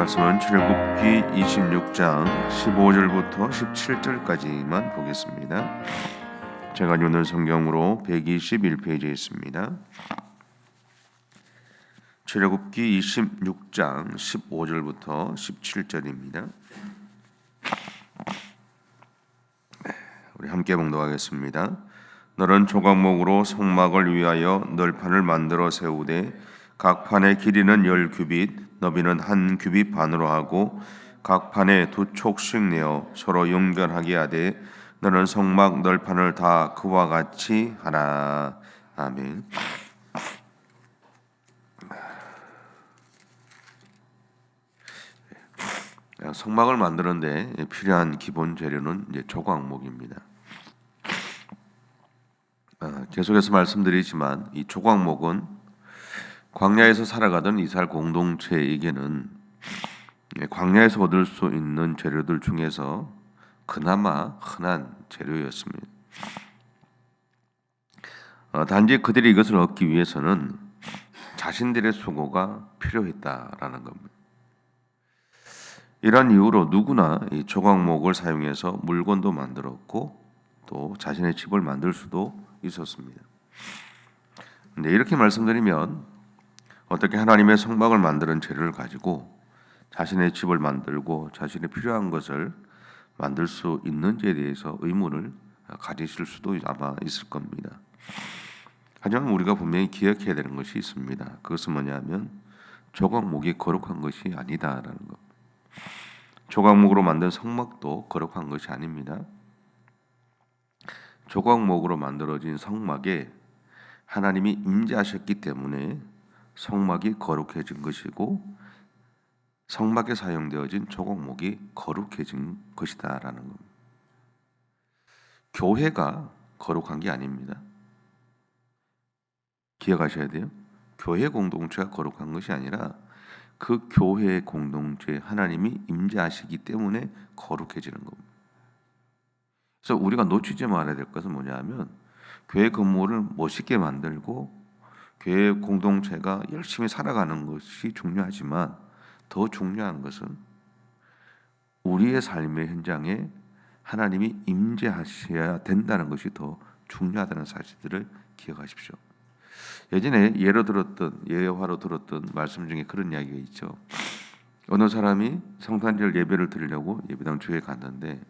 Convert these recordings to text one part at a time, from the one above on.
말씀은 출애굽기 26장 15절부터 17절까지만 보겠습니다. 제가 읽는 성경으로 121페이지에 있습니다. 출애굽기 26장 15절부터 17절입니다. 우리 함께 봉독하겠습니다. 너는 조각목으로 성막을 위하여 널판을 만들어 세우되 각 판의 길이는 열 규빗, 너비는 한 규빗 반으로 하고 각 판에 두 촉씩 내어 서로 연결하게 하되 너는 성막 널판을 다 그와 같이 하라. 아멘. 성막을 만드는데 필요한 기본 재료는 이제 조각목입니다. 아, 계속해서 말씀드리지만 이 조각목은 광야에서 살아가던 이스라엘 공동체에게는 광야에서 얻을 수 있는 재료들 중에서 그나마 흔한 재료였습니다. 어, 단지 그들이 이것을 얻기 위해서는 자신들의 수고가 필요했다라는 겁니다. 이러한 이유로 누구나 이 조각목을 사용해서 물건도 만들었고 또 자신의 집을 만들 수도 있었습니다. 근데 이렇게 말씀드리면 어떻게 하나님의 성막을 만드는 재료를 가지고 자신의 집을 만들고 자신의 필요한 것을 만들 수 있는지에 대해서 의문을 가지실 수도 아마 있을 겁니다. 하지만 우리가 분명히 기억해야 되는 것이 있습니다. 그것은 뭐냐면 조각목이 거룩한 것이 아니다라는 것. 조각목으로 만든 성막도 거룩한 것이 아닙니다. 조각목으로 만들어진 성막에 하나님이 임재하셨기 때문에 성막이 거룩해진 것이고 성막에 사용되어진 조각목이 거룩해진 것이다라는 겁니다. 교회가 거룩한 게 아닙니다. 기억하셔야 돼요. 교회 공동체가 거룩한 것이 아니라 그 교회 공동체 하나님이 임재하시기 때문에 거룩해지는 겁니다. 그래서 우리가 놓치지 말아야 될 것은 뭐냐면 교회 건물을 멋있게 만들고 교회 공동체가 열심히 살아가는 것이 중요하지만 더 중요한 것은 우리의 삶의 현장에 하나님이 임재하셔야 된다는 것이 더 중요하다는 사실들을 기억하십시오. 예전에 예로 들었던 예화로 들었던 말씀 중에 그런 이야기가 있죠. 어느 사람이 성탄절 예배를 드리려고 예배당 주에 갔는데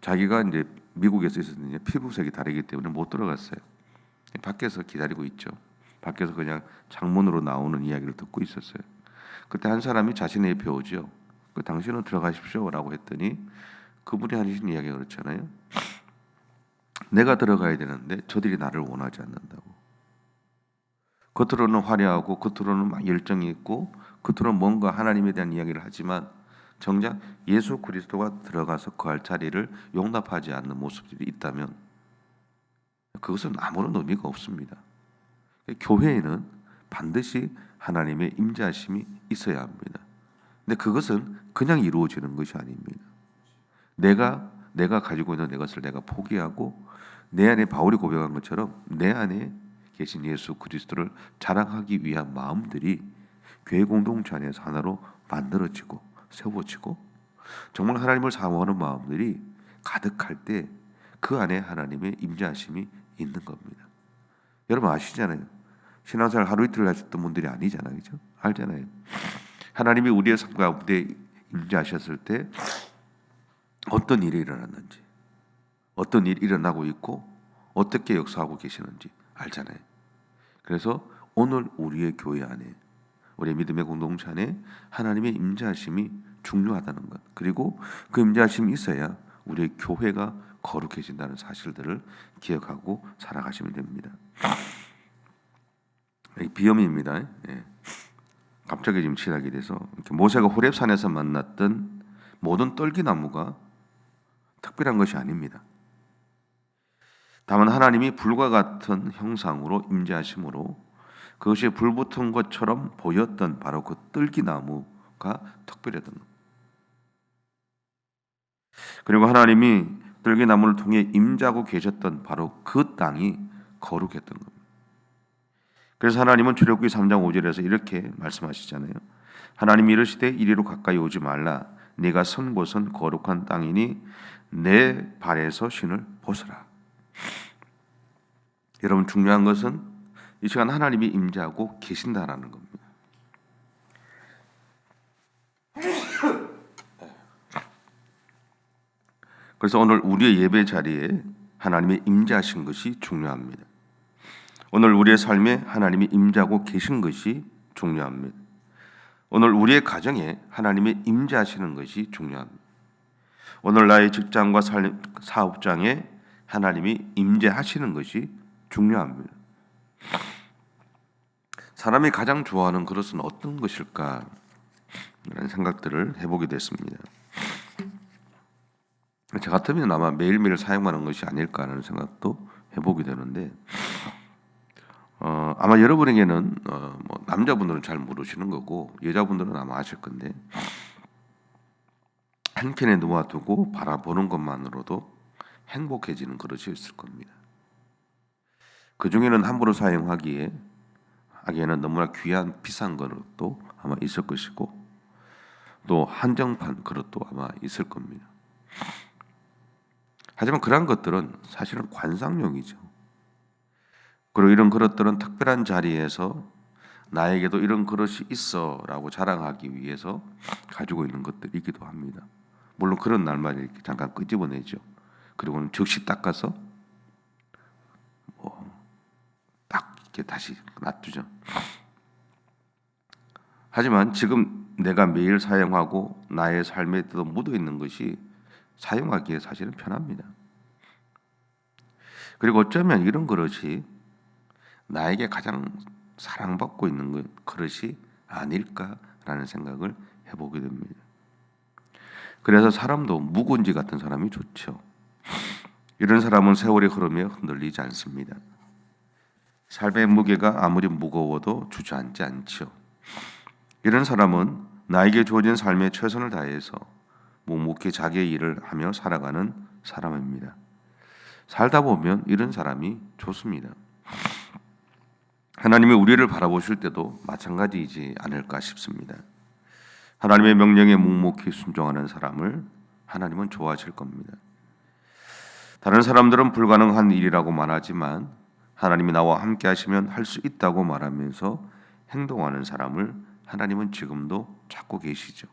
자기가 이제 미국에서 있었는데 피부색이 다르기 때문에 못 들어갔어요. 밖에서 기다리고 있죠. 밖에서 그냥 창문으로 나오는 이야기를 듣고 있었어요. 그때 한 사람이 자신의 옆에 오죠. 그 당신은 들어가십시오라고 했더니 그분이 하신 이야기가 그렇잖아요. 내가 들어가야 되는데 저들이 나를 원하지 않는다고. 겉으로는 화려하고 겉으로는 막 열정이 있고 겉으로는 뭔가 하나님에 대한 이야기를 하지만 정작 예수 그리스도가 들어가서 거할 자리를 용납하지 않는 모습들이 있다면 그것은 아무런 의미가 없습니다. 교회에는 반드시 하나님의 임재하심이 있어야 합니다. 근데 그것은 그냥 이루어지는 것이 아닙니다. 내가 내가 가지고 있는 내 것을 내가 포기하고 내 안에 바울이 고백한 것처럼 내 안에 계신 예수 그리스도를 자랑하기 위한 마음들이 교회 공동체 안에서 하나로 만들어지고 세워지고 정말 하나님을 사모하는 마음들이 가득할 때 그 안에 하나님의 임재하심이 있는 겁니다. 여러분 아시잖아요. 신앙생활 하루 이틀 하셨던 분들이 아니잖아요, 그죠? 알잖아요. 하나님이 우리의 삶 가운데 임재하셨을 때 어떤 일이 일어났는지, 어떤 일이 일어나고 있고 어떻게 역사하고 계시는지 알잖아요. 그래서 오늘 우리의 교회 안에 우리 믿음의 공동체 안에 하나님의 임재하심이 중요하다는 것 그리고 그 임재하심이 있어야 우리의 교회가 거룩해진다는 사실들을 기억하고 살아가시면 됩니다. 비염입니다. 예. 갑자기 지금 지나게 돼서 모세가 호렙산에서 만났던 모든 떨기나무가 특별한 것이 아닙니다. 다만 하나님이 불과 같은 형상으로 임재하심으로 그것이 불붙은 것처럼 보였던 바로 그 뜰기나무가 특별했던 것. 그리고 하나님이 뜰기나무를 통해 임자고 계셨던 바로 그 땅이 거룩했던 겁니다. 그래서 하나님은 출애굽기 3장 5절에서 이렇게 말씀하시잖아요. 하나님이 이르시되 이리로 가까이 오지 말라 네가 선 곳은 거룩한 땅이니 내 발에서 신을 벗으라. 여러분 중요한 것은 이 시간 하나님이 임재하고 계신다라는 겁니다. 그래서 오늘 우리의 예배 자리에 하나님이 임재하신 것이 중요합니다. 오늘 우리의 삶에 하나님이 임재하고 계신 것이 중요합니다. 오늘 우리의 가정에 하나님이 임재하시는 것이 중요합니다. 오늘 나의 직장과 살, 사업장에 하나님이 임재하시는 것이 중요합니다. 사람이 가장 좋아하는 그릇은 어떤 것일까? 라는 생각들을 해보게 됐습니다. 저 같으면 아마 매일매일 사용하는 것이 아닐까 하는 생각도 해보게 되는데 어, 아마 여러분에게는 어, 뭐 남자분들은 잘 모르시는 거고 여자분들은 아마 아실 건데 한 켠에 놓아두고 바라보는 것만으로도 행복해지는 그릇이 있을 겁니다. 그 중에는 함부로 사용하기에 하기에는 너무나 귀한 비싼 그릇도 아마 있을 것이고 또 한정판 그릇도 아마 있을 겁니다. 하지만 그러한 것들은 사실은 관상용이죠. 그리고 이런 그릇들은 특별한 자리에서 나에게도 이런 그릇이 있어라고 자랑하기 위해서 가지고 있는 것들이기도 합니다. 물론 그런 날만 이렇게 잠깐 끄집어내죠. 그리고는 즉시 닦아서 뭐딱 이렇게 다시 놔두죠. 하지만 지금 내가 매일 사용하고 나의 삶에도 묻어 있는 것이 사용하기에 사실은 편합니다. 그리고 어쩌면 이런 그릇이 나에게 가장 사랑받고 있는 그 그릇이 아닐까라는 생각을 해보게 됩니다. 그래서 사람도 묵은지 같은 사람이 좋죠. 이런 사람은 세월이 흐르며 흔들리지 않습니다. 삶의 무게가 아무리 무거워도 주저앉지 않죠. 이런 사람은 나에게 주어진 삶에 최선을 다해서 묵묵히 자기의 일을 하며 살아가는 사람입니다. 살다 보면 이런 사람이 좋습니다. 하나님이 우리를 바라보실 때도 마찬가지이지 않을까 싶습니다. 하나님의 명령에 묵묵히 순종하는 사람을 하나님은 좋아하실 겁니다. 다른 사람들은 불가능한 일이라고 말하지만 하나님이 나와 함께 하시면 할 수 있다고 말하면서 행동하는 사람을 하나님은 지금도 찾고 계시죠.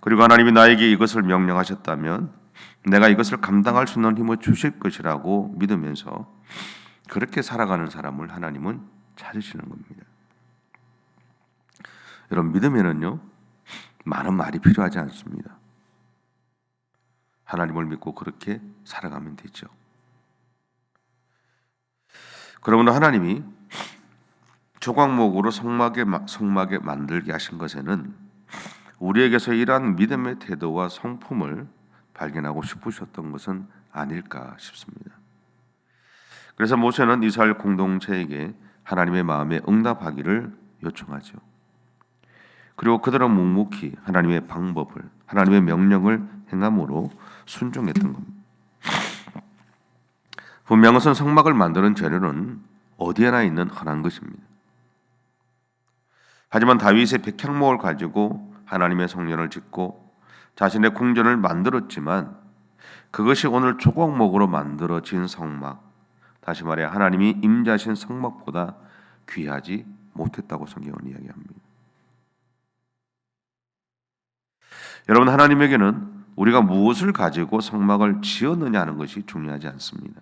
그리고 하나님이 나에게 이것을 명령하셨다면 내가 이것을 감당할 수 있는 힘을 주실 것이라고 믿으면서 그렇게 살아가는 사람을 하나님은 찾으시는 겁니다. 여러분 믿으면은요 많은 말이 필요하지 않습니다. 하나님을 믿고 그렇게 살아가면 되죠. 그러므로 하나님이 조각목으로 성막에 성막에 만들게 하신 것에는 우리에게서 이러한 믿음의 태도와 성품을 발견하고 싶으셨던 것은 아닐까 싶습니다. 그래서 모세는 이스라엘 공동체에게 하나님의 마음에 응답하기를 요청하죠. 그리고 그들은 묵묵히 하나님의 방법을 하나님의 명령을 행함으로 순종했던 겁니다. 분명한 것은 성막을 만드는 재료는 어디에나 있는 흔한 것입니다. 하지만 다윗의 백향목을 가지고 하나님의 성전을 짓고 자신의 궁전을 만들었지만 그것이 오늘 조각목으로 만들어진 성막, 다시 말해 하나님이 임자신 성막보다 귀하지 못했다고 성경은 이야기합니다. 여러분 하나님에게는 우리가 무엇을 가지고 성막을 지었느냐 하는 것이 중요하지 않습니다.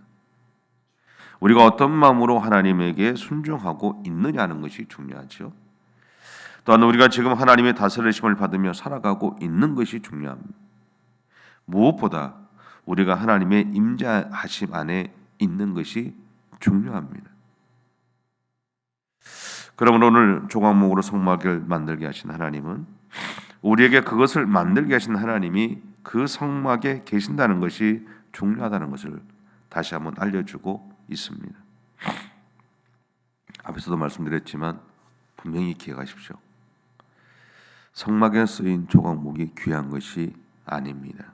우리가 어떤 마음으로 하나님에게 순종하고 있느냐 하는 것이 중요하죠. 또한 우리가 지금 하나님의 다스리심을 받으며 살아가고 있는 것이 중요합니다. 무엇보다 우리가 하나님의 임자하심 안에 있는 것이 중요합니다. 그러면 오늘 조각목으로 성막을 만들게 하신 하나님은 우리에게 그것을 만들게 하신 하나님이 그 성막에 계신다는 것이 중요하다는 것을 다시 한번 알려주고 있습니다. 앞에서도 말씀드렸지만 분명히 기억하십시오. 성막에 쓰인 조각목이 귀한 것이 아닙니다.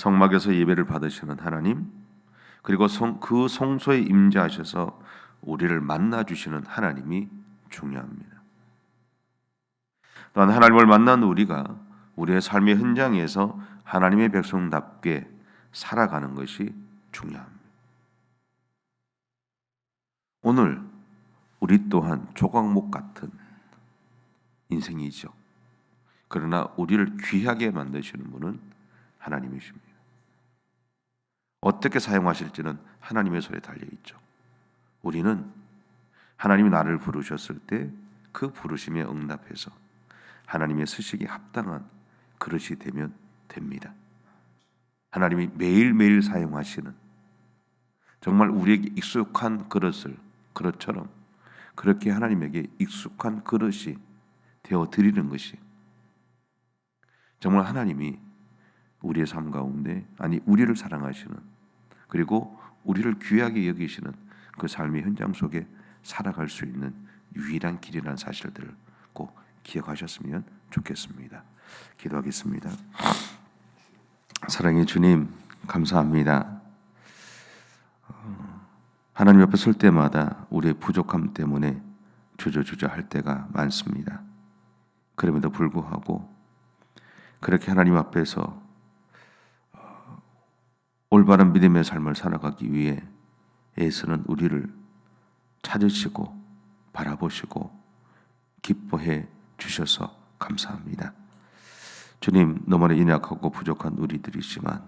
성막에서 예배를 받으시는 하나님, 그리고 성, 그 성소에 임재하셔서 우리를 만나 주시는 하나님이 중요합니다. 또한 하나님을 만난 우리가 우리의 삶의 현장에서 하나님의 백성답게 살아가는 것이 중요합니다. 오늘 우리 또한 조각목 같은 인생이죠. 그러나 우리를 귀하게 만드시는 분은 하나님이십니다. 어떻게 사용하실지는 하나님의 손에 달려 있죠. 우리는 하나님이 나를 부르셨을 때 그 부르심에 응답해서 하나님의 쓰시기 합당한 그릇이 되면 됩니다. 하나님이 매일매일 사용하시는 정말 우리에게 익숙한 그릇을 그릇처럼 그렇게 하나님에게 익숙한 그릇이 되어 드리는 것이 정말 하나님이 우리의 삶 가운데 아니 우리를 사랑하시는 그리고 우리를 귀하게 여기시는 그 삶의 현장 속에 살아갈 수 있는 유일한 길이라는 사실들을 꼭 기억하셨으면 좋겠습니다. 기도하겠습니다. 사랑의 주님 감사합니다. 어, 하나님 옆에 설 때마다 우리의 부족함 때문에 주저주저 할 때가 많습니다. 그럼에도 불구하고 그렇게 하나님 앞에서 어, 올바른 믿음의 삶을 살아가기 위해 애쓰는 우리를 찾으시고 바라보시고 기뻐해 주셔서 감사합니다. 주님, 너무나 인약하고 부족한 우리들이지만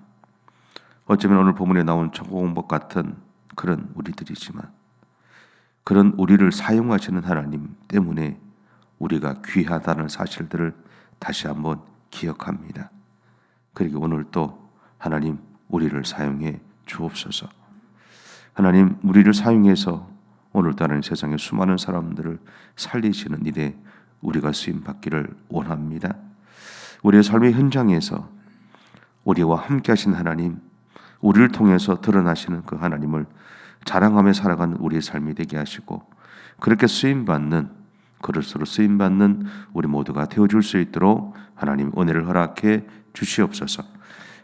어쩌면 오늘 본문에 나온 초공복 같은 그런 우리들이지만 그런 우리를 사용하시는 하나님 때문에 우리가 귀하다는 사실들을 다시 한번 기억합니다. 그리고 오늘 또 하나님 우리를 사용해 주옵소서. 하나님 우리를 사용해서 오늘따라 세상의 수많은 사람들을 살리시는 일에 우리가 쓰임 받기를 원합니다. 우리의 삶의 현장에서 우리와 함께 하신 하나님, 우리를 통해서 드러나시는 그 하나님을 자랑하며 살아가는 우리의 삶이 되게 하시고 그렇게 쓰임 받는 그릇으로 쓰임 받는 우리 모두가 되어 줄수 있도록 하나님 은혜를 허락해 주시옵소서.